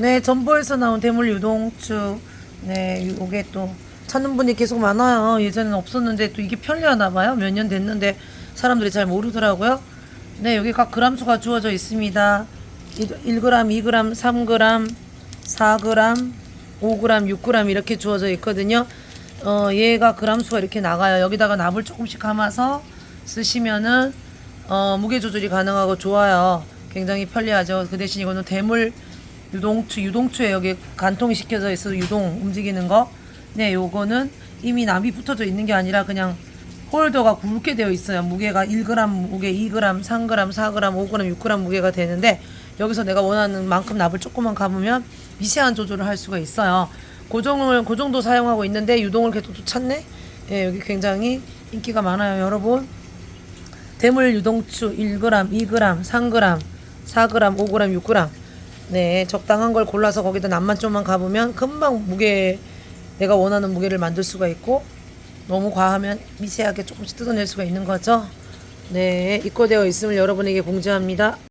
네, 전보에서 나온 대물 유동추. 네, 요게 또 찾는 분이 계속 많아요. 예전에는 없었는데 또 이게 편리하나 봐요. 몇 년 됐는데 사람들이 잘 모르더라고요. 네, 여기 각 그람수가 주어져 있습니다. 1g, 2g, 3g, 4g, 5g, 6g 이렇게 주어져 있거든요. 어, 얘가 그람수가 이렇게 나가요. 여기다가 납을 조금씩 감아서 쓰시면은 어, 무게 조절이 가능하고 좋아요. 굉장히 편리하죠. 그 대신 이거는 대물 유동추, 유동추에 여기 간통이 시켜져 있어서 유동 움직이는 거. 네, 요거는 이미 납이 붙어져 있는 게 아니라 그냥 홀더가 굵게 되어 있어요. 무게가 1g 무게, 2g, 3g, 4g, 5g, 6g 무게가 되는데 여기서 내가 원하는 만큼 납을 조금만 감으면 미세한 조절을 할 수가 있어요. 고정을 그 정도 사용하고 있는데 유동을 계속 또 찾네. 예, 여기 굉장히 인기가 많아요, 여러분. 대물 유동추 1g, 2g, 3g, 4g, 5g, 6g. 네, 적당한 걸 골라서 거기다 납만 좀만 가보면 금방 무게 내가 원하는 무게를 만들 수가 있고 너무 과하면 미세하게 조금씩 뜯어낼 수가 있는 거죠. 네, 입고되어 있음을 여러분에게 공지합니다.